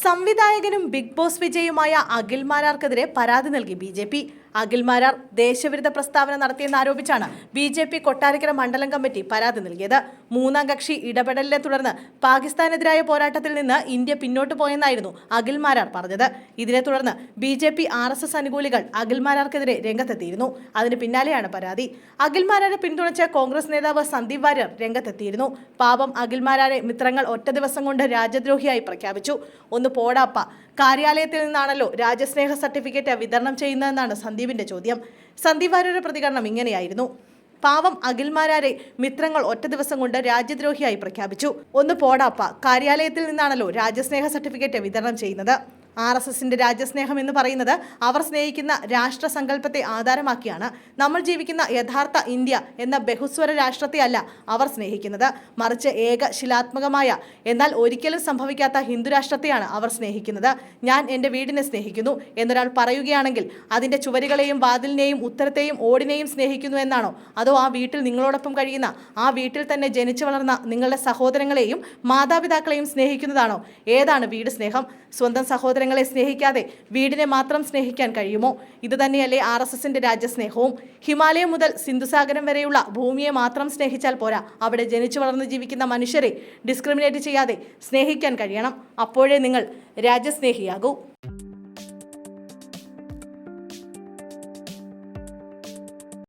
സംവിധായകനും big Boss വിജയുമായ അഖിൽ മാരാർക്കെതിരെ പരാതി നൽകി B J P Akhil Marar ദേശവിരുദ്ധ പ്രസ്താവന നടത്തിയെന്നാരോപിച്ചാണ് ബി ജെ പി കൊട്ടാരക്കര മണ്ഡലം കമ്മിറ്റി പരാതി നൽകിയത്. മൂന്നാം കക്ഷി ഇടപെടലിനെ തുടർന്ന് പാകിസ്ഥാനെതിരായ പോരാട്ടത്തിൽ നിന്ന് ഇന്ത്യ പിന്നോട്ട് പോയെന്നായിരുന്നു അഖിൽ മാരാർ പറഞ്ഞത്. ഇതിനെ തുടർന്ന് B J P R S S അനുകൂലികൾ അഖിൽ മാരാർക്കെതിരെ രംഗത്തെത്തിയിരുന്നു. അതിന് പിന്നാലെയാണ് പരാതി. അഖിൽ മാരാരെ പിന്തുണച്ച കോൺഗ്രസ് നേതാവ് സന്ദീപ് വാര്യർ രംഗത്തെത്തിയിരുന്നു. പാപം അഖിൽ മാരാരെ മിത്രങ്ങൾ ഒറ്റ ദിവസം കൊണ്ട് രാജ്യദ്രോഹിയായി പ്രഖ്യാപിച്ചു. ഒന്ന് പോടാപ്പ. കാര്യാലയത്തിൽ നിന്നാണല്ലോ രാജ്യസ്നേഹ സർട്ടിഫിക്കറ്റ് വിതരണം ചെയ്യുന്നതെന്നാണ് സന്ദീപിന്റെ ചോദ്യം. സന്ദീപ് വാര്യരുടെ പ്രതികരണം ഇങ്ങനെയായിരുന്നു. പാവം അഖിൽമാരാരെ മിത്രങ്ങൾ ഒറ്റ ദിവസം കൊണ്ട് രാജ്യദ്രോഹിയായി പ്രഖ്യാപിച്ചു. ഒന്ന് പോടാപ്പ കാര്യാലയത്തിൽ നിന്നാണല്ലോ രാജ്യസ്നേഹ സർട്ടിഫിക്കറ്റ് വിതരണം ചെയ്യുന്നത്. ആർ എസ് എസിന്റെ രാജ്യസ്നേഹം എന്ന് പറയുന്നത് അവർ സ്നേഹിക്കുന്ന രാഷ്ട്രസങ്കല്പത്തെ ആധാരമാക്കിയാണ് നമ്മൾ ജീവിക്കുന്ന യഥാർത്ഥ ഇന്ത്യ എന്ന ബഹുസ്വര രാഷ്ട്രത്തെ അല്ല അവർ സ്നേഹിക്കുന്നത്. മറിച്ച് ഏക ശിലാത്മകമായ എന്നാൽ ഒരിക്കലും സംഭവിക്കാത്ത ഹിന്ദു രാഷ്ട്രത്തെയാണ് അവർ സ്നേഹിക്കുന്നത്. ഞാൻ എന്റെ വീടിനെ സ്നേഹിക്കുന്നു എന്നൊരാൾ പറയുകയാണെങ്കിൽ അതിന്റെ ചുവരുകളെയും വാതിലിനെയും ഉത്തരത്തെയും ഓടിനെയും സ്നേഹിക്കുന്നു എന്നാണോ? അതോ ആ വീട്ടിൽ നിങ്ങളോടൊപ്പം കഴിയുന്ന ആ വീട്ടിൽ തന്നെ ജനിച്ചു വളർന്ന നിങ്ങളുടെ സഹോദരങ്ങളെയും മാതാപിതാക്കളെയും സ്നേഹിക്കുന്നതാണോ? ഏതാണ് വീട് സ്നേഹം? സ്വന്തം സഹോദരങ്ങളെ സ്നേഹിക്കാതെ വീടിനെ മാത്രം സ്നേഹിക്കാൻ കഴിയുമോ? ഇത് തന്നെയല്ലേ ആർ എസ് എസിന്റെ രാജ്യസ്നേഹവും. ഹിമാലയം മുതൽ സിന്ധുസാഗരം വരെയുള്ള ഭൂമിയെ മാത്രം സ്നേഹിച്ചാൽ പോരാ. അവിടെ ജനിച്ചു വളർന്ന് ജീവിക്കുന്ന മനുഷ്യരെ ഡിസ്ക്രിമിനേറ്റ് ചെയ്യാതെ സ്നേഹിക്കാൻ കഴിയണം. അപ്പോഴേ നിങ്ങൾ രാജ്യസ്നേഹിയാകൂ.